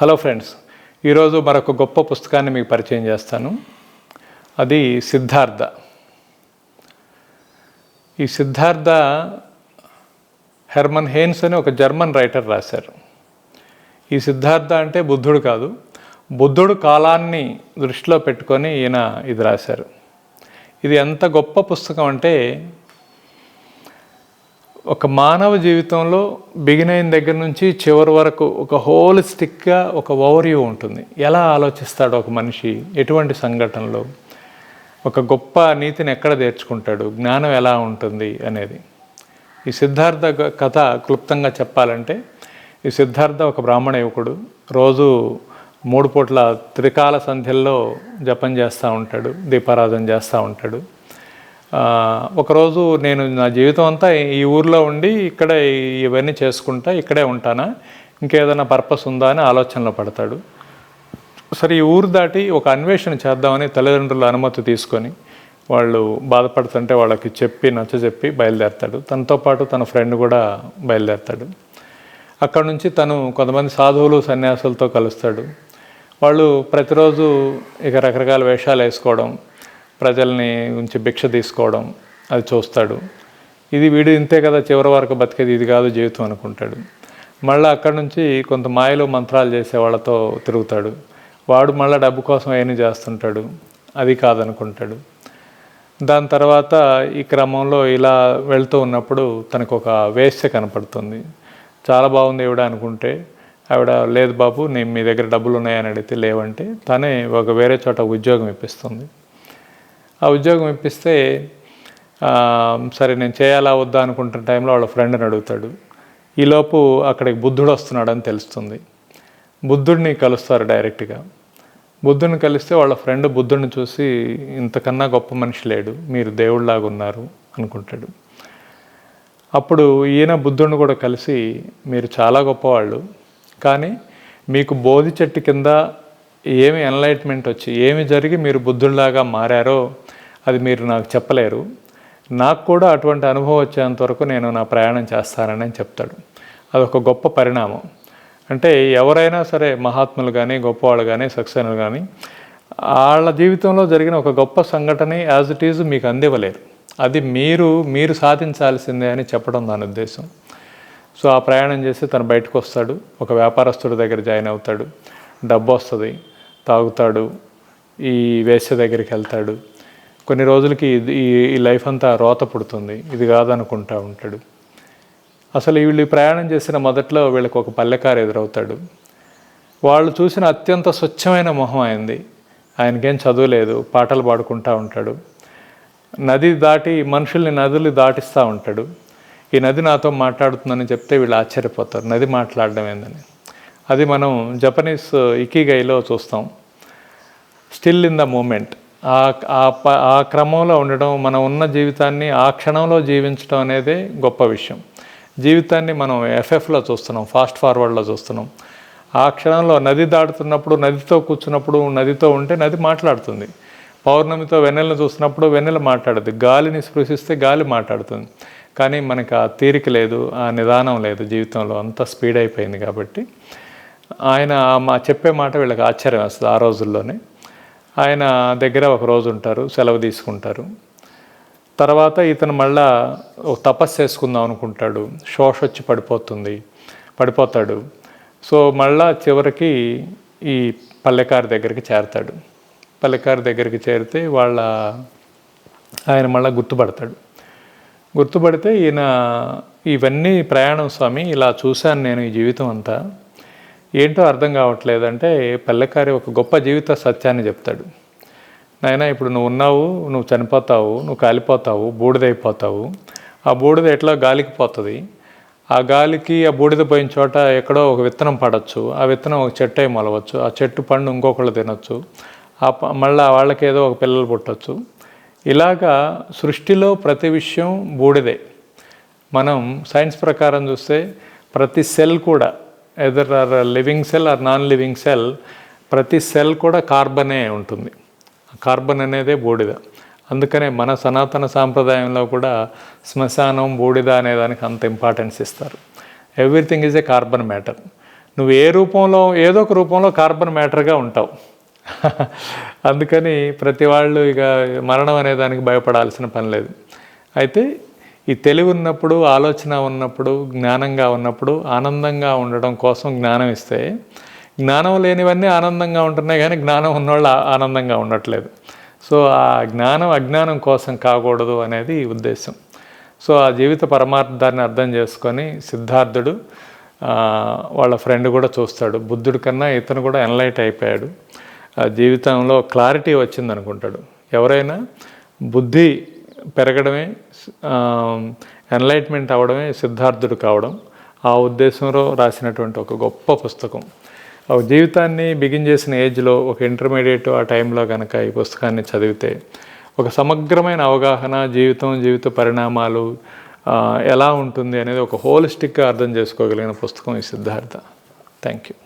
Hello friends ఈరోజు మరొక గొప్ప పుస్తకాన్ని మీకు పరిచయం చేస్తాను. అది సిద్ధార్థ. ఈ సిద్ధార్థ హెర్మన్ హేన్స్ అని ఒక జర్మన్ రైటర్ రాశారు. ఈ సిద్ధార్థ అంటే బుద్ధుడు కాదు. బుద్ధుడు కాలాన్ని దృష్టిలో పెట్టుకొని ఈయన ఇది రాశారు. ఇది ఎంత గొప్ప పుస్తకం అంటే ఒక మానవ జీవితంలో బిగిన్ అయిన దగ్గర నుంచి చివరి వరకు ఒక హోలిస్టిక్గా ఒక ఓవర్వ్యూ ఉంటుంది. ఎలా ఆలోచిస్తాడు ఒక మనిషి? ఎటువంటి సంఘటనలో? ఒక గొప్ప నీతిని ఎక్కడ నేర్చుకుంటాడు జ్ఞానం ఎలా ఉంటుంది అనేది. ఈ సిద్ధార్థ గ- కథ క్లుప్తంగా చెప్పాలంటే ఈ సిద్ధార్థ ఒక బ్రాహ్మణ యువకుడు. రోజు మూడు పూట్ల త్రికాల సంధ్యల్లో జపం చేస్తూ ఉంటాడు దీపారాధన చేస్తూ ఉంటాడు. ఒకరోజు నేను నా జీవితం అంతా ఈ ఊర్లో ఉండి ఇక్కడ ఇవన్నీ చేసుకుంటా ఇక్కడే ఉంటానా? ఇంకేదైనా పర్పస్ ఉందా అని ఆలోచనలో పడతాడు. సరే ఈ ఊరు దాటి ఒక అన్వేషణ చేద్దామని తల్లిదండ్రుల అనుమతి తీసుకొని వాళ్ళు బాధపడుతుంటే వాళ్ళకి చెప్పి నచ్చ చెప్పి బయలుదేరతాడు. తనతో పాటు తన ఫ్రెండ్ కూడా బయలుదేరతాడు. అక్కడ నుంచి తను కొంతమంది సాధువులు సన్యాసులతో కలుస్తాడు. వాళ్ళు ప్రతిరోజు ఇక రకరకాల వేషాలు వేసుకోవడం ప్రజల్ని ఉంచి భిక్ష తీసుకోవడం అది చూస్తాడు. ఇది వీడు ఇంతే కదా చివరి వరకు బతికేది ఇది కాదు జీవితం అనుకుంటాడు. మళ్ళీ అక్కడి నుంచి కొంత మాయలు మంత్రాలు చేసే వాళ్ళతో తిరుగుతాడు. వాడు మళ్ళీ డబ్బు కోసం ఏమి చేస్తుంటాడు అది కాదనుకుంటాడు. దాని తర్వాత ఈ క్రమంలో ఇలా వెళ్తూ ఉన్నప్పుడు తనకు ఒక వేశ్య కనపడుతుంది. చాలా బాగుంది ఈవిడ అనుకుంటే. ఆవిడ లేదు బాబు నేను మీ దగ్గర డబ్బులు ఉన్నాయని అడిగితే లేవంటే తనే ఒక వేరే చోట ఉద్యోగం ఇప్పిస్తుంది. ఆ ఉద్యోగం ఇప్పిస్తే సరే నేను చేయాలా వద్దా అనుకుంటున్న టైంలో వాళ్ళ ఫ్రెండ్ని అడుగుతాడు. ఈలోపు అక్కడికి బుద్ధుడు వస్తున్నాడని తెలుస్తుంది. బుద్ధుడిని కలుస్తారు డైరెక్ట్గా. బుద్ధుడిని కలిస్తే వాళ్ళ ఫ్రెండ్ బుద్ధుడిని చూసి ఇంతకన్నా గొప్ప మనిషి లేడు మీరు దేవుళ్ళలాగా ఉన్నారు అనుకుంటాడు. అప్పుడు ఈయన బుద్ధుడిని కూడా కలిసి మీరు చాలా గొప్పవాళ్ళు కానీ మీకు బోధి చెట్టు కింద ఏమి ఎన్లైట్మెంట్ వచ్చి ఏమి జరిగి మీరు బుద్ధుడిలాగా మారారో అది మీరు నాకు చెప్పలేరు. నాకు కూడా అటువంటి అనుభవం వచ్చేంత వరకు నేను నా ప్రయాణం చేస్తానని చెప్తాడు చెప్తాడు. అదొక గొప్ప పరిణామం. అంటే ఎవరైనా సరే మహాత్ములు కానీ గొప్పవాళ్ళు కానీ సక్సేనలు కానీ వాళ్ళ జీవితంలో జరిగిన ఒక గొప్ప సంఘటన యాజ్ ఇట్ ఈజ్ మీకు అందివ్వలేరు. అది మీరు మీరు సాధించాల్సిందే అని చెప్పడం దాని ఉద్దేశం. సో ఆ ప్రయాణం చేసి తను బయటకు వస్తాడు. ఒక వ్యాపారస్తుడి దగ్గర జాయిన్ అవుతాడు. డబ్బు వస్తుంది. తాగుతాడు ఈ వేశ్య దగ్గరికి వెళ్తాడు. కొన్ని రోజులకి ఈ ఈ లైఫ్ అంతా రోత పుడుతుంది. ఇది కాదనుకుంటా ఉంటాడు. అసలు వీళ్ళు ఈ ప్రయాణం చేసిన మొదట్లో వీళ్ళకి ఒక పల్లెకారు ఎదురవుతాడు. వాళ్ళు చూసిన అత్యంత స్వచ్ఛమైన మొహం అయింది ఆయనకేం చదువులేదు పాటలు పాడుకుంటూ ఉంటాడు. నది దాటి మనుషుల్ని నదులు దాటిస్తూ ఉంటాడు. ఈ నది నాతో మాట్లాడుతుందని చెప్తే వీళ్ళు ఆశ్చర్యపోతారు. నది మాట్లాడడం ఏందని. అది మనం జపనీస్ ఇకిగైలో చూస్తాం. స్టిల్ ఇన్ ద మూమెంట్ ఆ ప- ఆ క్రమంలో ఉండడం మనం ఉన్న జీవితాన్ని ఆ క్షణంలో జీవించడం అనేది గొప్ప విషయం. జీవితాన్ని మనం ఎఫ్ఎఫ్లో చూస్తున్నాం ఫాస్ట్ ఫార్వర్డ్లో చూస్తున్నాం. ఆ క్షణంలో నది దాటుతున్నప్పుడు నదితో కూర్చున్నప్పుడు నదితో ఉంటే నది మాట్లాడుతుంది. పౌర్ణమితో వెన్నెలను చూస్తున్నప్పుడు వెన్నెల మాట్లాడుతుంది గాలిని స్పృశిస్తే గాలి మాట్లాడుతుంది. కానీ మనకి ఆ తీరిక లేదు ఆ నిదానం లేదు జీవితంలో. అంత స్పీడ్ అయిపోయింది కాబట్టి ఆయన మా చెప్పే మాట వీళ్ళకి ఆశ్చర్యం వస్తుంది ఆ రోజుల్లోనే. ఆయన దగ్గర ఒక రోజు ఉంటారు సెలవు తీసుకుంటారు. తర్వాత ఇతను మళ్ళా తపస్సు చేసుకుందాం అనుకుంటాడు. శోష వచ్చి పడిపోతుంది పడిపోతాడు. సో మళ్ళా చివరికి ఈ పల్లెకారి దగ్గరికి చేరతాడు. పల్లెకారు దగ్గరికి చేరితే వాళ్ళ ఆయన మళ్ళీ గుర్తుపడతాడు. గుర్తుపడితే ఈయన ఇవన్నీ ప్రయాణం స్వామి ఇలా చూశాను నేను ఈ జీవితం అంతా. ఏంటో అర్థం కావట్లేదంటే పల్లెకారి ఒక గొప్ప జీవిత సత్యాన్ని చెప్తాడు. నాయన ఇప్పుడు నువ్వు ఉన్నావు నువ్వు చనిపోతావు నువ్వు కాలిపోతావు బూడిదైపోతావు. ఆ బూడిద ఎట్లా గాలికి పోతుంది? ఆ గాలికి ఆ బూడిద పోయిన చోట ఎక్కడో ఒక విత్తనం పడవచ్చు ఆ విత్తనం ఒక చెట్టు అయి మొలవచ్చు. ఆ చెట్టు పండు ఇంకొకళ్ళు తినొచ్చు. ఆ ప- వాళ్ళకి ఏదో ఒక పిల్లలు పుట్టచ్చు. ఇలాగా సృష్టిలో ప్రతి విషయం బూడిదే. మనం సైన్స్ ప్రకారం చూస్తే ప్రతి సెల్ కూడా either or living cell or non living cell ప్రతి సెల్ కూడా కార్బనే ఉంటుంది. కార్బన్ అనేదే బూడిద. అందుకనే మన సనాతన సాంప్రదాయంలో కూడా శ్మశానం బూడిద అనే దానికి అంత ఇంపార్టెన్స్ ఇస్తారు. Everything is a carbon matter నువ్వు ఏ రూపంలో ఏదో ఒక రూపంలో కార్బన్ మ్యాటర్గా ఉంటావు. అందుకని ప్రతి వాళ్ళు ఇక మరణం అనే దానికి భయపడాల్సిన పని లేదు. అయితే ఈ తెలివి ఉన్నప్పుడు ఆలోచన ఉన్నప్పుడు జ్ఞానంగా ఉన్నప్పుడు ఆనందంగా ఉండడం కోసం జ్ఞానం ఇస్తే జ్ఞానం లేనివన్నీ ఆనందంగా ఉంటున్నాయి కానీ జ్ఞానం ఉన్నవాళ్ళు ఆనందంగా ఉండట్లేదు. సో ఆ జ్ఞానం అజ్ఞానం కోసం కాకూడదు అనేది ఉద్దేశం. సో ఆ జీవిత పరమార్థాన్ని అర్థం చేసుకొని సిద్ధార్థుడు వాళ్ళ ఫ్రెండ్ కూడా చూస్తాడు. బుద్ధుడి కన్నా ఇతను కూడా ఎన్లైట్ అయిపోయాడు. ఆ జీవితంలో క్లారిటీ వచ్చింది అనుకుంటాడు ఎవరైనా బుద్ధి పెరగడమే ఎన్లైట్మెంట్ అవడమే సిద్ధార్థుడు కావడం. ఆ ఉద్దేశంలో రాసినటువంటి ఒక గొప్ప పుస్తకం. ఒక జీవితాన్ని బిగిన్ చేసిన ఏజ్లో ఒక ఇంటర్మీడియట్ ఆ టైంలో కనుక ఈ పుస్తకాన్ని చదివితే ఒక సమగ్రమైన అవగాహన జీవితం జీవిత పరిణామాలు ఎలా ఉంటుంది అనేది ఒక హోలిస్టిక్గా అర్థం చేసుకోగలిగిన పుస్తకం ఈ సిద్ధార్థ. Thank you